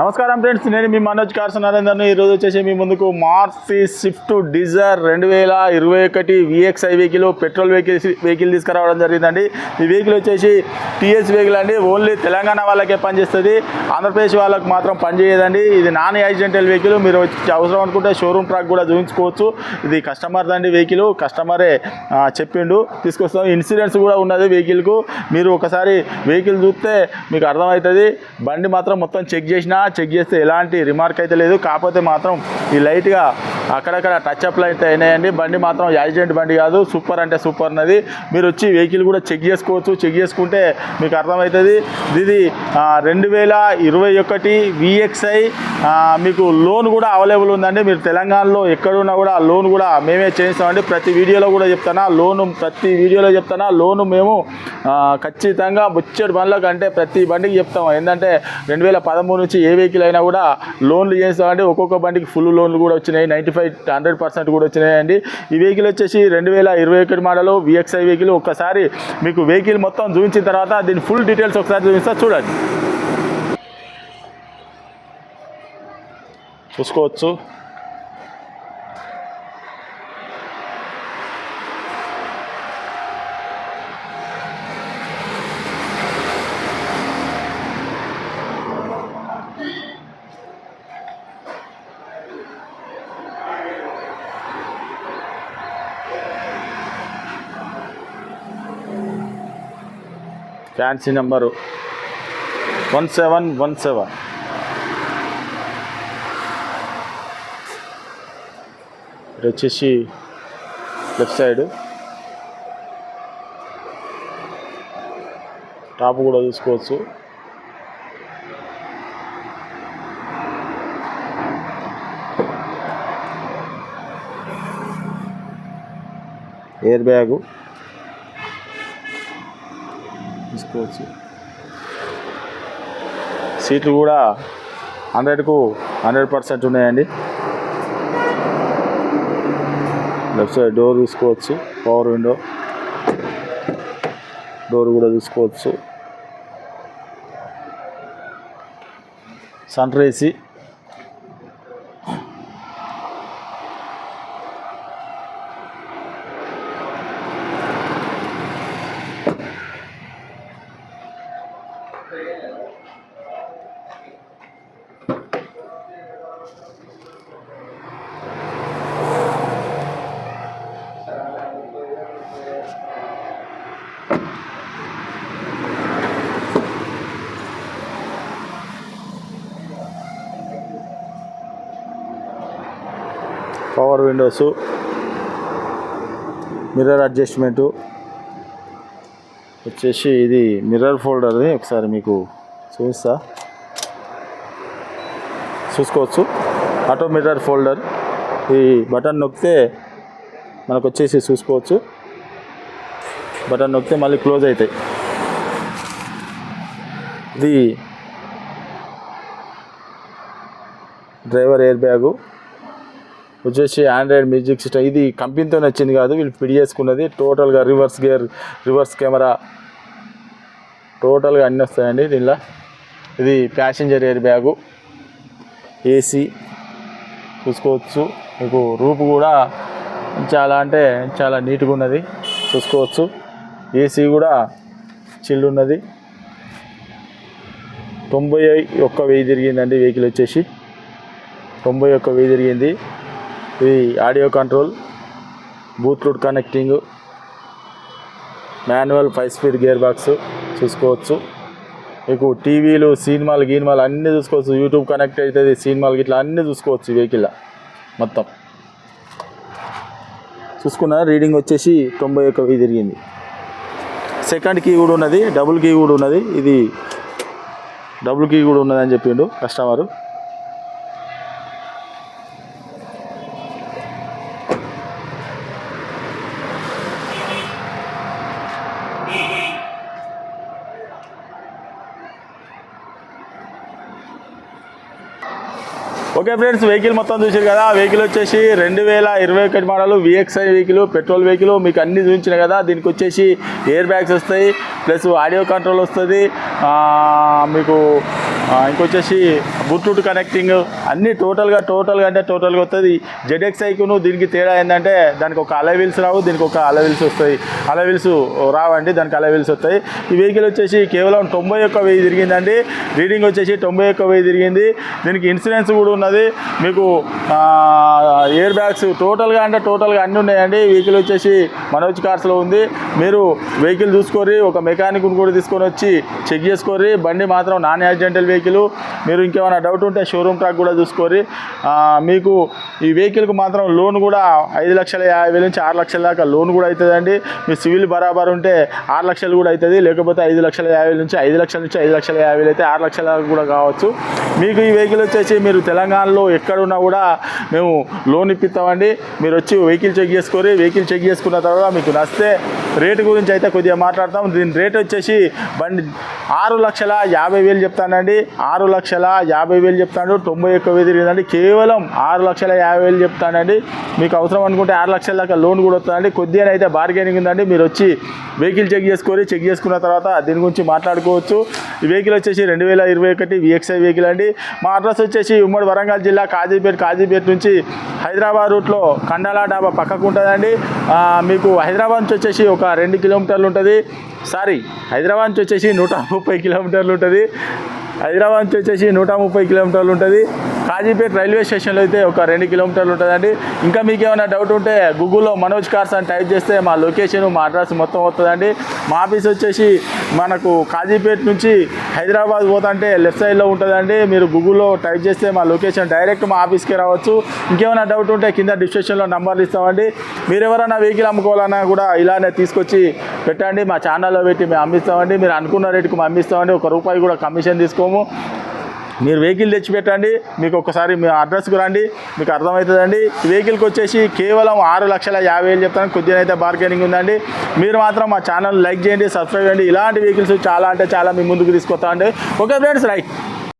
నమస్కారం ఫ్రెండ్స్ నేను మీ మనోజ్ కార్సన్ నరేందర్ని ఈరోజు వచ్చేసి మీ ముందుకు మార్సి స్విఫ్ట్ డిజైర్ రెండు వేల ఇరవై ఒకటి VXi vehicle petrol vehicle vehicle తీసుకురావడం జరిగిందండి. ఈ వెహికల్ వచ్చేసి టీఎస్ వెహికల్ అండి. ఓన్లీ తెలంగాణ వాళ్ళకే పనిచేస్తుంది. ఆంధ్రప్రదేశ్ వాళ్ళకి మాత్రం పనిచేయదండి. ఇది నాన్ యాక్సిడెంటల్ వెహికల్. మీరు వచ్చి అవసరం అనుకుంటే షోరూమ్ ట్రాక్ కూడా చూపించుకోవచ్చు ఇది కస్టమర్ దండి వెహికల్. కస్టమరే చెప్పిండు. తీసుకొస్తాం. ఇన్సూరెన్స్ కూడా ఉన్నది వెహికల్కు. మీరు ఒకసారి వెహికల్ చూస్తే మీకు అర్థమవుతుంది. బండి మాత్రం మొత్తం చెక్ చేసినా చెక్ చేస్తే ఎలాంటి రిమార్క్ అయితే లేదు. కాకపోతే మాత్రం ఈ లైట్గా అక్కడక్కడ టచ్అప్లు అయితే అయినాయండి. బండి మాత్రం యాక్సిడెంట్ బండి కాదు. సూపర్ అంటే సూపర్ ఉన్నది. మీరు వచ్చి వెహికల్ కూడా చెక్ చేసుకోవచ్చు. చెక్ చేసుకుంటే మీకు అర్థమవుతుంది. ఇది రెండు వేల ఇరవై ఒకటి విఎక్స్ఐ మీకు లోన్ కూడా అవైలబుల్ ఉందండి. మీరు తెలంగాణలో ఎక్కడున్నా కూడా లోన్ కూడా మేమే చేయిస్తామండి. ప్రతి వీడియోలో కూడా చెప్తానా. లోను ప్రతి వీడియోలో చెప్తానా. లోను మేము ఖచ్చితంగా ముచ్చటి బండ్లకు అంటే ప్రతి బండికి చెప్తాం. ఏంటంటే రెండు వేల పదమూడు నుంచి ఏ వెహికల్ అయినా కూడా లోన్లు చేస్తామంటే ఒక్కొక్క బండికి ఫుల్ లోన్లు కూడా వచ్చినాయి. నైంటీ ఫైవ్ హండ్రెడ్ పర్సెంట్ కూడా వచ్చినాయండి. ఈ వెహికల్ వచ్చేసి రెండు వేల ఇరవై ఒకటి మోడల్ విఎక్స్ఐ వెహికల్. ఒక్కసారి మీకు వెహికల్ మొత్తం చూపించిన తర్వాత దీని ఫుల్ డీటెయిల్స్ ఒకసారి చూపిస్తా. చూడండి. చూసుకోవచ్చు. Fancy number one seven one seven. ఇది వచ్చేసి లెఫ్ట్ సైడ్. టాప్ కూడా చూసుకోవచ్చు. Air bag. తీసుకోవచ్చు. సీట్లు కూడా హండ్రెడ్కు హండ్రెడ్ పర్సెంట్ ఉన్నాయండి. లెఫ్ట్ సైడ్ డోర్ చూసుకోవచ్చు పవర్ విండో డోర్ కూడా చూసుకోవచ్చు సన్ రేసి పవర్ విండోసు మిర్రర్ అడ్జస్ట్మెంటు వచ్చేసి ఇది మిర్రర్ ఫోల్డర్ది ఒకసారి మీకు చూపిస్తా. చూసుకోవచ్చు. ఆటో మిర్రర్ ఫోల్డర్ ఈ బటన్ నొక్కితే మనకు వచ్చేసి చూసుకోవచ్చు. బటన్ నొక్కితే మళ్ళీ క్లోజ్ అవుతాయి. ఇది డ్రైవర్ ఎయిర్ బ్యాగు వచ్చేసి ఆండ్రాయిడ్ మ్యూజిక్ సిస్టమ్ ఇది కంపెనీతో వచ్చింది కాదు వీళ్ళు పిడి చేసుకున్నది. టోటల్గా రివర్స్ గేర్ రివర్స్ కెమెరా టోటల్గా అన్నీ వస్తాయండి దీనిలో. ఇది ప్యాసింజర్ ఎయిర్ బ్యాగు ఏసీ చూసుకోవచ్చు. మీకు రూపు కూడా చాలా అంటే చాలా నీట్గా ఉన్నది. చూసుకోవచ్చు. ఏసీ కూడా చిల్లు ఉన్నది. తొంభై ఒక్క వెయ్యి తిరిగిందండి వెహికల్ వచ్చేసి. తొంభై ఒక్క వెయ్యి తిరిగింది. ఇది audio control Bluetooth connecting manual five speed gear box చూసుకోవచ్చు. మీకు టీవీలు సినిమాలు గీనిమాలు అన్నీ చూసుకోవచ్చు. యూట్యూబ్ కనెక్ట్ అవుతుంది సినిమాలు ఇట్లా అన్నీ చూసుకోవచ్చు వెహికల్ మొత్తం. చూసుకున్న రీడింగ్ వచ్చేసి తొంభై ఒక్క వెయ్యి తిరిగింది. సెకండ్ కీ కూడా ఉన్నది డబుల్ కీ కూడా ఉన్నది. ఇది డబుల్ కీ కూడా ఉన్నది అని చెప్పిండు కస్టమరు. ఓకే ఫ్రెండ్స్ వెహికల్ మొత్తం చూసారు కదా. వెహికల్ వచ్చేసి రెండు వేల ఇరవై ఒకటి model VXi vehicle petrol vehicle మీకు అన్ని చూపించిన కదా. దీనికి వచ్చేసి ఎయిర్ బ్యాగ్స్ వస్తాయి. ప్లస్ ఆడియో కంట్రోల్ వస్తుంది. మీకు ఇంకొచ్చేసి బ్లూటూత్ కనెక్టింగ్ అన్నీ టోటల్గా టోటల్గా అంటే టోటల్గా వస్తుంది. జెడ్ఎక్స్ఐకును దీనికి తేడా ఏంటంటే దానికి ఒక అలవిల్స్ రావు దీనికి ఒక అలవిల్స్ వస్తాయి. అలవిల్స్ రావండి దానికి అలవిల్స్ వస్తాయి. ఈ వెహికల్ వచ్చేసి కేవలం తొంభై ఒక్క వెయ్యి తిరిగిందండి. రీడింగ్ వచ్చేసి తొంభై ఒక్క వెయ్యి తిరిగింది. దీనికి ఇన్సూరెన్స్ కూడా ఉన్నది. మీకు ఎయిర్ బ్యాగ్స్ టోటల్గా అంటే టోటల్గా అన్నీ ఉన్నాయండి. వెహికల్ వచ్చేసి మనోజ్ కార్స్లో ఉంది. మీరు వెహికల్ చూసుకొని ఒక మెకానిక్ కూడా తీసుకొని వచ్చి చెక్ చేసుకోరి బండి మాత్రం నాన్ యాక్సిడెంటల్ వెహికల్ మీరు ఇంకేమైనా డౌట్ ఉంటే షోరూమ్ ట్రాక్ కూడా చూసుకోరి మీకు ఈ వెహికల్కి మాత్రం లోన్ కూడా ఐదు లక్షల యాభై వేల నుంచి ఆరు లక్షల దాకా లోన్ కూడా అవుతుందండి. మీ సివిల్ బరాబర్ ఉంటే ఆరు లక్షలు కూడా అవుతుంది. లేకపోతే ఐదు లక్షల యాభై వేల నుంచి ఐదు లక్షల నుంచి ఐదు లక్షల యాభై వేలు అయితే ఆరు లక్షల దాకా కూడా కావచ్చు. మీకు ఈ వెహికల్ వచ్చేసి మీరు తెలంగాణలో ఎక్కడున్నా కూడా మేము లోన్ ఇప్పిస్తామండి. మీరు వచ్చి వెహికల్ చెక్ చేసుకోరి వెహికల్ చెక్ చేసుకున్న తర్వాత మీకు నచ్చితే రేటు గురించి అయితే కొద్దిగా మాట్లాడతాం. దీని రేట్ వచ్చేసి బండి ఆరు లక్షల యాభై వేలు చెప్తానండి. ఆరు లక్షల యాభై వేలు చెప్తాడు. తొంభై ఒక్క వేలు తిరిగిందండి. కేవలం ఆరు లక్షల యాభై వేలు చెప్తానండి. మీకు అవసరం అనుకుంటే ఆరు లక్షల దాకా లోన్ కూడా వస్తుందండి. కొద్దిగా అయితే బార్గెనింగ్ ఉందండి. మీరు వచ్చి వెహికల్ చెక్ చేసుకొని చెక్ చేసుకున్న తర్వాత దీని గురించి మాట్లాడుకోవచ్చు. ఈ వెహికల్ వచ్చేసి రెండు వేల ఇరవై ఒకటి విఎక్స్ఐ వెహికల్ అండి. మా అడ్రస్ వచ్చేసి ఉమ్మడి వరంగల్ జిల్లా కాజీపేట్ కాజీపేట్ నుంచి హైదరాబాద్ రూట్లో కండాలా డాబా పక్కకు ఉంటుందండి. మీకు హైదరాబాద్ నుంచి వచ్చేసి ఒక రెండు కిలోమీటర్లు ఉంటుంది. సారీ హైదరాబాద్ నుంచి వచ్చేసి నూట ముప్పై కిలోమీటర్లు ఉంటుంది. హైదరాబాద్ నుంచి వచ్చేసి నూట ముప్పై కిలోమీటర్లు ఉంటుంది. కాజీపేట రైల్వే స్టేషన్లో అయితే ఒక రెండు కిలోమీటర్లు ఉంటుందండి. ఇంకా మీకు ఏమైనా డౌట్ ఉంటే గూగుల్లో మనోజ్ కార్స్ అని టైప్ చేస్తే మా లొకేషన్ మా అడ్రస్ మొత్తం వస్తుందండి. మా ఆఫీస్ వచ్చేసి మనకు కాజీపేట నుంచి హైదరాబాద్ పోతుంటే లెఫ్ట్ సైడ్లో ఉంటుందండి. మీరు గూగుల్లో టైప్ చేస్తే మా లొకేషన్ డైరెక్ట్ మా ఆఫీస్కి రావచ్చు. ఇంకేమైనా డౌట్ ఉంటే కింద డిస్క్రిప్షన్లో నంబర్లు ఇస్తామండి. మీరు ఎవరైనా వెహికల్ అమ్ముకోవాలన్నా కూడా ఇలానే తీసుకొచ్చి పెట్టండి మా ఛానల్లో పెట్టి మేము అమ్మిస్తామండి. మీరు అనుకున్న రేటుకు మేము అమ్మిస్తామండి. ఒక రూపాయి కూడా కమిషన్ తీసుకోము. మీరు వెహికల్ తెచ్చి పెట్టండి మీకు ఒకసారి మీ అడ్రస్కి రండి మీకు అర్థమవుతుందండి. వెహికల్కి వచ్చేసి కేవలం ఆరు లక్షల యాభై వేలు చెప్తాను. కొద్దిగా అయితే బార్గెనింగ్ ఉందండి. మీరు మాత్రం మా ఛానల్ లైక్ చేయండి సబ్స్క్రైబ్ చేయండి. ఇలాంటి వెహికల్స్ చాలా అంటే చాలా మీ ముందుకు తీసుకొస్తా అండి ఓకే ఫ్రెండ్స్ రైట్.